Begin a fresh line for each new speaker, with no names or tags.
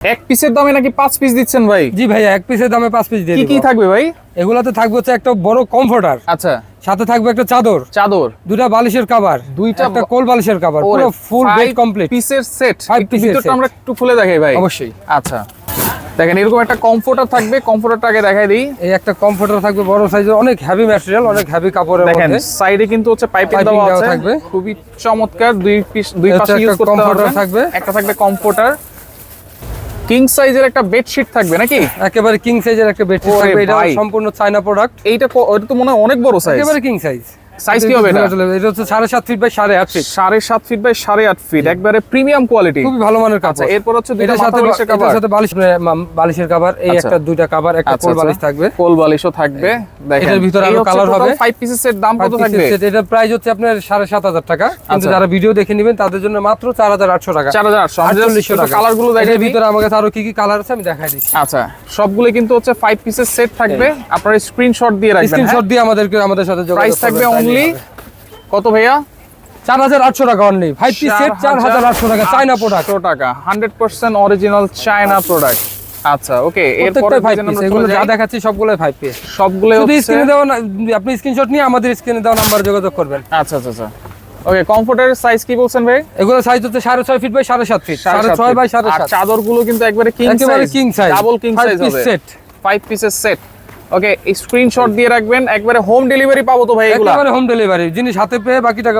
এক পিসের দামে নাকি পাঁচ পিস দিচ্ছেন ভাই?
জি ভাইয়া এক পিসের দামে পাঁচ পিস দিয়ে
কি কি থাকবে ভাই?
এগুলাতে থাকবে হচ্ছে একটা বড় কমফোর্টার
আচ্ছা।
সাথে থাকবে একটা চাদর।
চাদর।
দুটা বালিশের কভার
দুইটা
একটা কোল বালিশের কভার পুরো ফুল বেড কমপ্লিট
পিসের সেট
piece এর
ভিতরটা আমরা একটু খুলে দেখাই ভাই।
অবশ্যই।
আচ্ছা। দেখেন এরকম একটা কমফোর্টার থাকবে। কমফোর্টারটা আগে দেখাই দিই।
এই একটা কমফোর্টার থাকবে বড় সাইজের অনেক হেভি ম্যাটেরিয়াল অনেক হেভি কাপড়ের
দেখেন সাইডে কিন্তু হচ্ছে পাইপিং দেওয়া
দেওয়া
আছে।
থাকবে।
খুবই চমৎকার দুই পিস দুই পাশে ইউজ করতে পারবেন।
থাকবে।
একটা থাকবে কমফোর্টার কিং সাইজের একটা বেডশিট থাকবে নাকি?
একেবারে কিং সাইজের একটা বেডশিট থাকবে। এটা সম্পূর্ণ চায়না প্রোডাক্ট
এইটা এটা ওটা তো মনে হয় অনেক বড় সাইজ
একেবারে কিং সাইজ
Size কি হবে এটা?
হচ্ছে ফিট বাই সাড়ে আট ফিট
সাড়ে সাত ফিট বাই সাড়ে আট ফিট একবারে প্রিমিয়াম কোয়ালিটি
খুবই ভালো মানের
আচ্ছা এরপর হচ্ছে দুইটা
সাথে এটার সাথে বালিশ বালিশের কভার এই
আচ্ছা।
একটা দুইটা কভার একটা
আচ্ছা,
কোল। বালিশ থাকবে।
কোল বালিশও থাকবে দেখেন।
এটার ভিতরে আরও
total
হবে।
five pieces এর দাম কত থাকবে?
এটার প্রাইস হচ্ছে আপনার টাকা। কিন্তু। যারা ভিডিও দেখে নেবেন তাদের জন্য মাত্র চার হাজার আটশো টাকা।
চার হাজার আটশো।
আটচল্লিশশো টাকা।
কালারগুলো দেখে
এটার ভিতরে আমার কাছে আরও কি কি কালার আছে আমি দেখাই দিচ্ছি।
আচ্ছা সবগুলো কিন্তু হচ্ছে ফাইভ পিসের সেট থাকবে। আপনারা স্ক্রিনশট দিয়ে রাখবেন
স্ক্রিনশট দিয়ে আমাদেরকে আমাদের সাথে যোগাযোগ
প্রাইস থাকবে অনলি কত ভাইয়া?
চার হাজার আটশো টাকা অনলি ফাইভ পিস সেট চার হাজার আটশো টাকা চাইনা প্রোডাক্ট
টাকা। Hundred percent original China product আচ্ছা ওকে এরপর
ফাইভ পিস এগুলো যা দেখাচ্ছি সবগুলো ফাইভ পিস
সবগুলো
শুধু স্ক্রিনে দেওয়া আপনি স্ক্রিনশট নিয়ে আমাদের স্ক্রিনে দেওয়া নাম্বার যোগাযোগ করবেন।
আচ্ছা আচ্ছা আচ্ছা। ওকে কমফোর্টের সাইজ কি বলছেন ভাই?
এগুলো সাইজ হচ্ছে সাড়ে ছয় ফিট বাই সাড়ে সাত ফিট সাড়ে ছয় বাই সাড়ে
চাদরগুলো কিন্তু একবারে king size
king size
double king size হবে।
সেট
ফাইভ পিসের সেট ওকে স্ক্রিনশট দিয়ে রাখবেন, একবারে হোম ডেলিভারি পাবো তো ভাই এগুলো?
একবারে হোম ডেলিভারি জিনিস হাতে পেয়ে বাকি টাকা